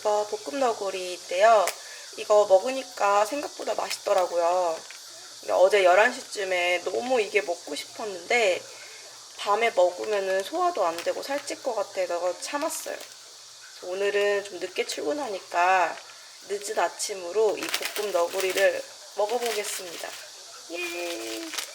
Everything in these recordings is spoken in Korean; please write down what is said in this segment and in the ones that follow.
이거 볶음 너구리인데요. 이거 먹으니까 생각보다 맛있더라고요. 어제 11시쯤에 너무 이게 먹고 싶었는데 밤에 먹으면 소화도 안 되고 살찔 것 같아서 참았어요. 오늘은 좀 늦게 출근하니까 늦은 아침으로 이 볶음 너구리를 먹어보겠습니다. 예.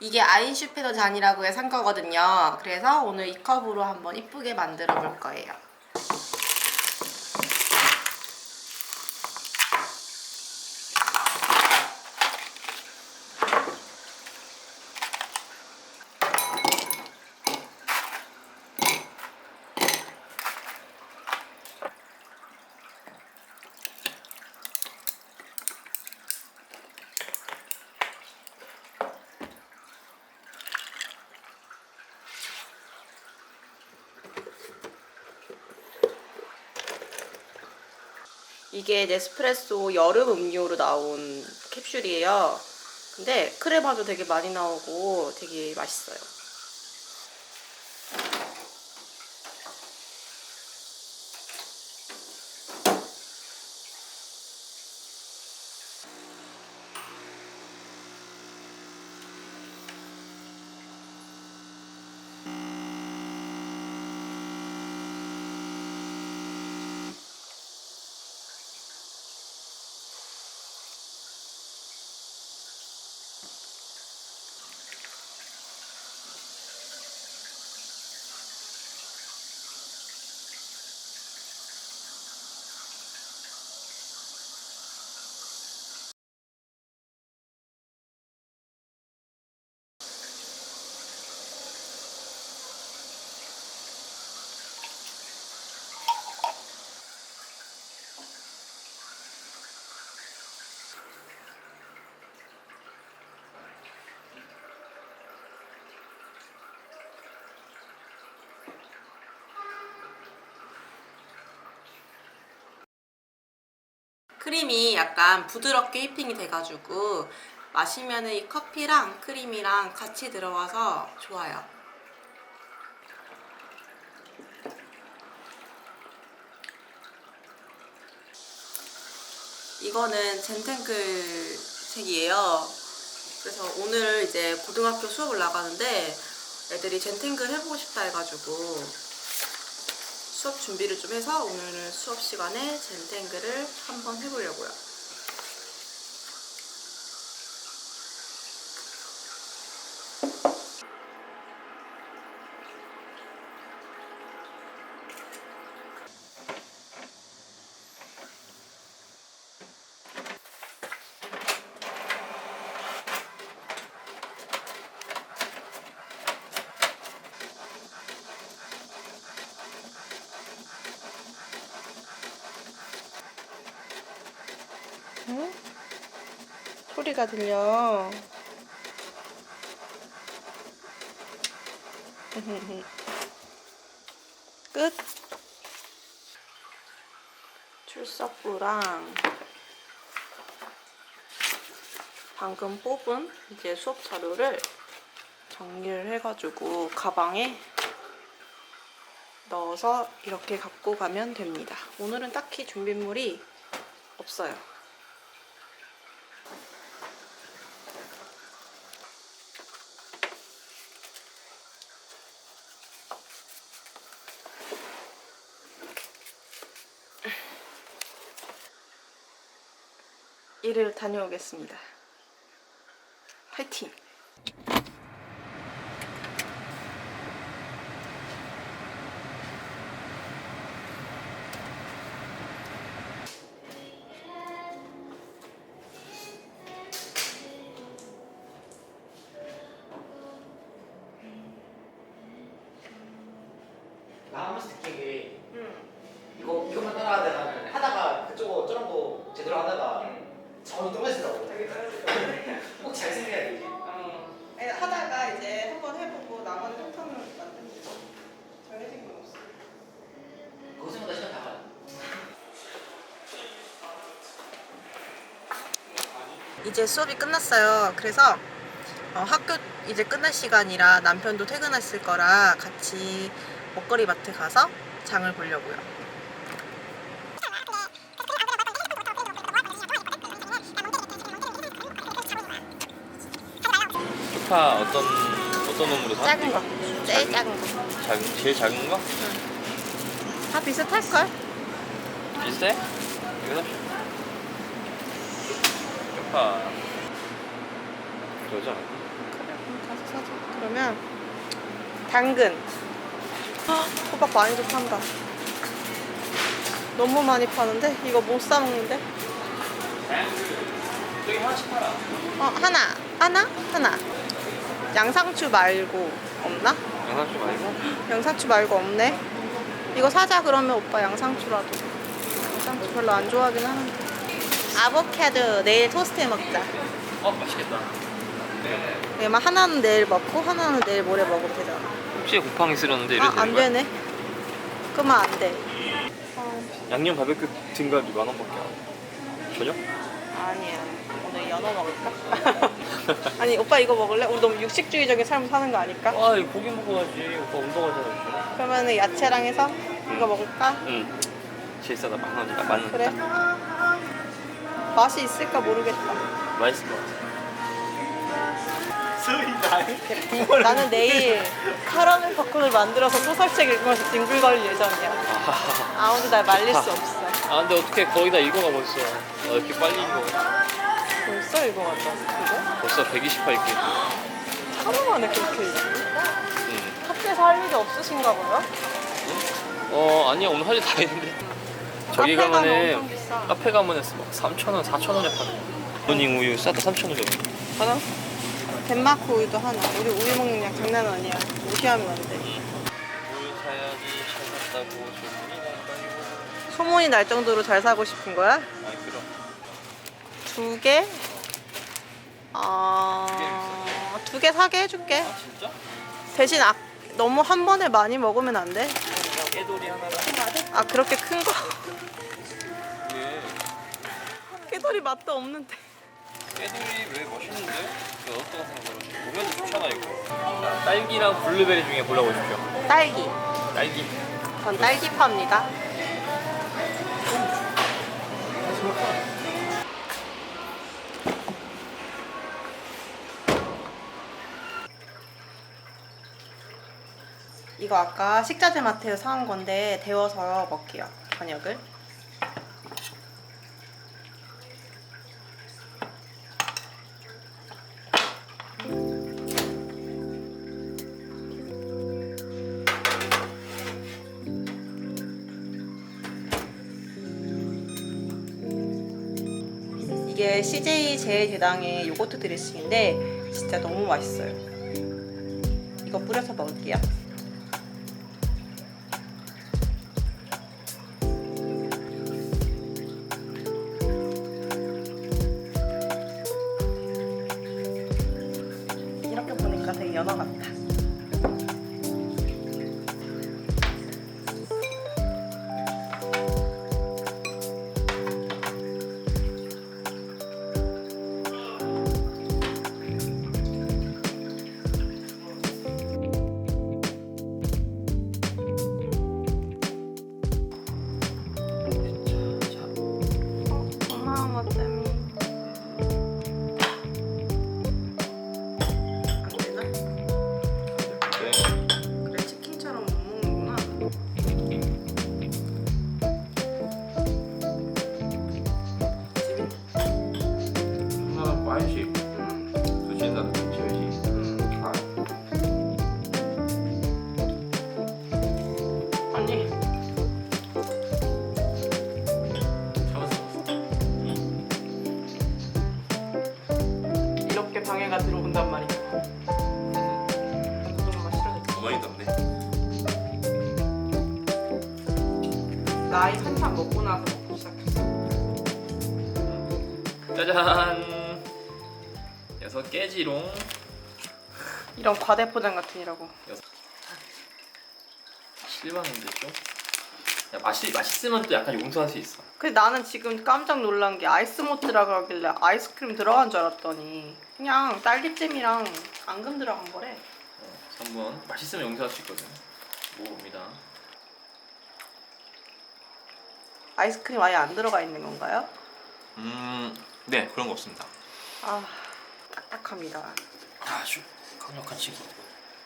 이게 아인슈페더 잔이라고 해서 산 거거든요. 그래서 오늘 이 컵으로 한번 이쁘게 만들어 볼 거예요. 이게 네스프레소 여름 음료로 나온 캡슐이에요. 근데 크레마도 되게 많이 나오고 되게 맛있어요. 크림이 약간 부드럽게 휘핑이 돼가지고 마시면 이 커피랑 크림이랑 같이 들어와서 좋아요. 이거는 젠탱글 책이에요. 그래서 오늘 이제 고등학교 수업을 나가는데 애들이 젠탱글 해보고 싶다 해가지고 수업 준비를 좀 해서 오늘은 수업 시간에 젠탱글을 한번 해보려고요. 응? 들려. 끝. 출석부랑 방금 뽑은 이제 수업 자료를 정리를 해가지고 가방에 넣어서 이렇게 갖고 가면 됩니다. 오늘은 딱히 준비물이 없어요. 일을 다녀오겠습니다. 파이팅! 이제 수업이 끝났어요. 그래서 어, 학교 이제 끝날 시간이라 남편도 퇴근했을 거라 같이 먹거리 마트 가서 장을 보려고요. 쪽파 어떤 어떤 놈으로 사? 작은 거, 제일 작은 거. 작은 제일 작은 거? 다 비슷할 걸? 비슷해? 이거 삽시다. 쪽파. 그러자. 그래, 그럼 가서 사자. 그러면 당근. 헉, 호박 많이도 판다. 너무 많이 파는데 이거 못 사 먹는데? 저기 하나씩 팔아. 어 하나, 하나, 하나. 양상추 말고 없나? 양상추 말고? 양상추 말고 없네. 이거 사자 그러면 오빠 양상추라도. 양상추 별로 안 좋아하긴 하는데. 아보카도 내일 토스트 해 먹자. 어 맛있겠다. 얘만 하나는 내일 먹고 하나는 내일 모레 먹으면 되잖아. 혹시 곱팡이 쓰려는데 아 이래도 안 되는 거야? 되네. 그러면 안 돼. 어, 양념 바베큐 등갈비 만 원밖에 안. 전혀? 아니야. 오늘 연어 먹을까? 아니 오빠 이거 먹을래? 우리 너무 육식주의적인 삶을 사는 거 아닐까? 아 이거 고기 먹어야지. 오빠 운동하잖아. 그러면은 야채랑 해서 이거 먹을까? 응. 제일 싸다 만 원이다. 만 원. 그래. 맛이 있을까 모르겠다. 맛있을 것 같아. 나는 내일 카라멜 팝콘을 만들어서 소설책 읽으면서 뒹굴거릴 예정이야. 아무도 날 말릴 수 없어. 아 근데 어떻게 거기다 읽어가 벌써. 아, 이렇게 빨리 읽어. 벌써 이거 같다. 그거? 벌써 128 읽고 있고. 하루 만에 그렇게 읽어? 응. 학교에서 할 일이 없으신가 봐요? 어 아니야 오늘 할 일 다 했는데. 저기 가면 가면은. 카페 가면은 막 3,000원, 4,000원에 파는 모닝 우유 싸다 3,000원에 하나? 덴마크 우유도 하나. 우리 우유 먹는 양 장난 아니야. 무시하면 안 돼. 우유 사야지 잘 샀다고 소문이 날까요? 소문이 날 정도로 잘 사고 싶은 거야? 아니 그럼 두 개? 어... 두 개 사게 해줄게. 아 진짜? 대신 아, 너무 한 번에 많이 먹으면 안 돼? 깨돌이 하나랑 아 그렇게 큰 거? 깨돌이 맛도 없는데. 깨돌이 왜 멋있는데? 이거 어떤 생각으로 몸에도 좋잖아 이거 자, 딸기랑 블루베리 중에 골라보십시오 딸기. 딸기 전 딸기파입니다. 이거 아까 식자재 마트에서 사온 건데 데워서 먹게요. 저녁을. 이게 CJ 제일대당의 요거트 드레싱인데 진짜 너무 맛있어요. 이거 뿌려서 먹을게요. 많이 먹고. 그래서 고등어가 싫어졌죠 어머니답네. 나이 한참 먹고 나서 먹기 시작했어. 짜잔. 여섯 깨지롱. 이런 과대포장 같은 이라고. 여섯. 실망인데 좀? 야, 맛이 맛있으면 또 약간 용서할 수 있어. 근데 나는 지금 깜짝 놀란 게 아이스 모트라고 하길래 아이스크림 들어간 줄 알았더니 그냥 딸기잼이랑 앙금 들어간 거래. 어, 한번 맛있으면 용서할 수 있거든. 먹어봅니다. 아이스크림 아예 안 들어가 있는 건가요? 음, 네 그런 거 없습니다. 아, 딱딱합니다. 아주 강력한 친구.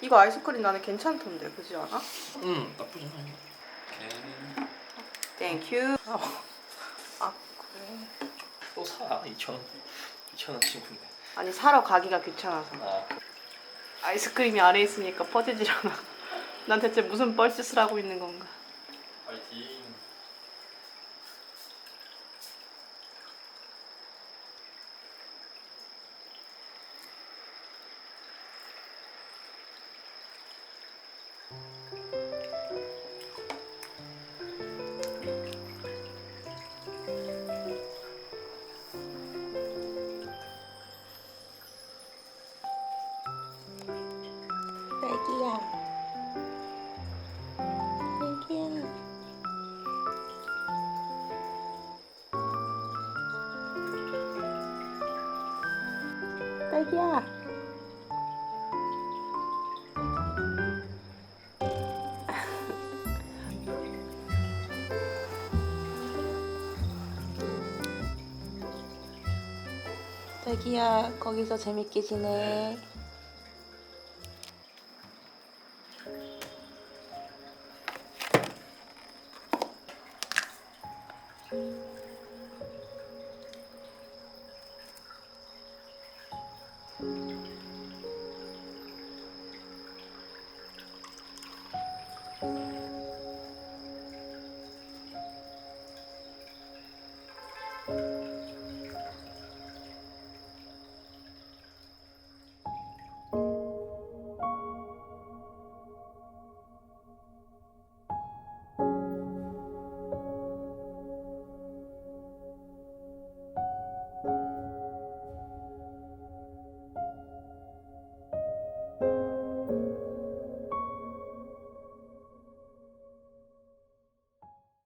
이거 아이스크림 나는 괜찮던데, 그지 않아? 음, 나쁘지 않아. 오케이. 땡큐. 아, 그래. 또 사. 2천 원. 2천 원 친구인데. 아니 사러 가기가 귀찮아서. 아, 아이스크림이 아래 있으니까 퍼지질 않아. 난 대체 무슨 뻘짓을 하고 있는 건가? 파이팅. 딸기야. 딸기야, 거기서 재밌게 지내.